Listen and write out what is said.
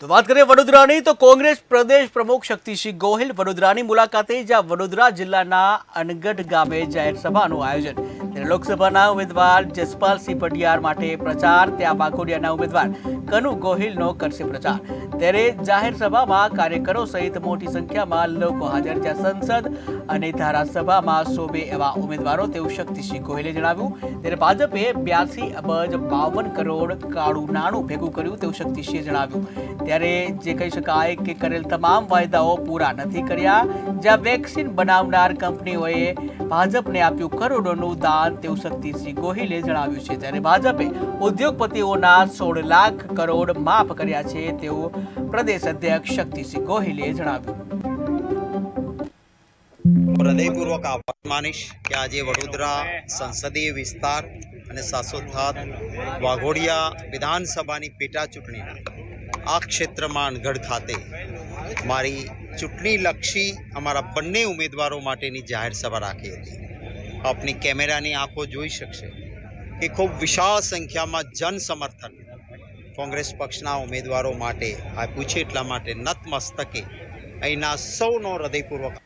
તો વાત કરીએ વડોદરાની, તો કોંગ્રેસ પ્રદેશ પ્રમુખ શક્તિસિંહ ગોહિલ વડોદરાની મુલાકાતે જ્યાં વડોદરા જિલ્લાના અનગઢ ગામે જાહેર સભાનું આયોજન ત્યારે લોકસભાના ઉમેદવાર જસપાલસિંહ પટિયાર માટે પ્રચાર, ત્યાં વાઘોડિયાના ઉમેદવાર કનુ ગોહિલનો કરશે પ્રચાર. ત્યારે જાહેર સભામાં કાર્યકરો સહિત મોટી સંખ્યામાં લોકો હાજર. જ્યાં સંસદ અને ધારાસભામાં શોભે એવા ઉમેદવારો તેવું શક્તિસિંહ ગોહિલે જણાવ્યું. ત્યારે ભાજપે બ્યાસી અબજ બાવન કરોડ કાળું નાણું ભેગું કર્યું તેવું શક્તિસિંહે જણાવ્યું. ત્યારે જે કહી શકાય કે કરેલ તમામ વાયદાઓ પૂરા નથી કર્યા. જ્યાં વેક્સિન બનાવનાર કંપનીઓએ ભાજપને આપ્યું કરોડોનું દાન તેવું શક્તિસિંહ ગોહિલે જણાવ્યું છે, ત્યારે ભાજપે ઉદ્યોગપતિઓના સોળ લાખ કરોડ માફ કર્યા છે તેવું પ્રદેશ અધ્યક્ષ શક્તિસિંહ ગોહિલે જણાવ્યું. હૃદયપૂર્વક આભાર માનીશ કે આજે વડોદરા સંસદીય વિસ્તાર અને સાસોથાત વાઘોડિયા વિધાનસભાની પેટા ચૂંટણીના આ ક્ષેત્રમાં અનગઢ ખાતે મારી ચૂંટણીલક્ષી અમારા બંને ઉમેદવારો માટેની જાહેર સભા રાખી હતી. આપની કેમેરાની આંખો જોઈ શકશે કે ખૂબ વિશાળ સંખ્યામાં જન સમર્થન કોંગ્રેસ પક્ષના ઉમેદવારો માટે આપ્યું છે એટલા માટે નતમસ્તકે અહીંના સૌનો હૃદયપૂર્વક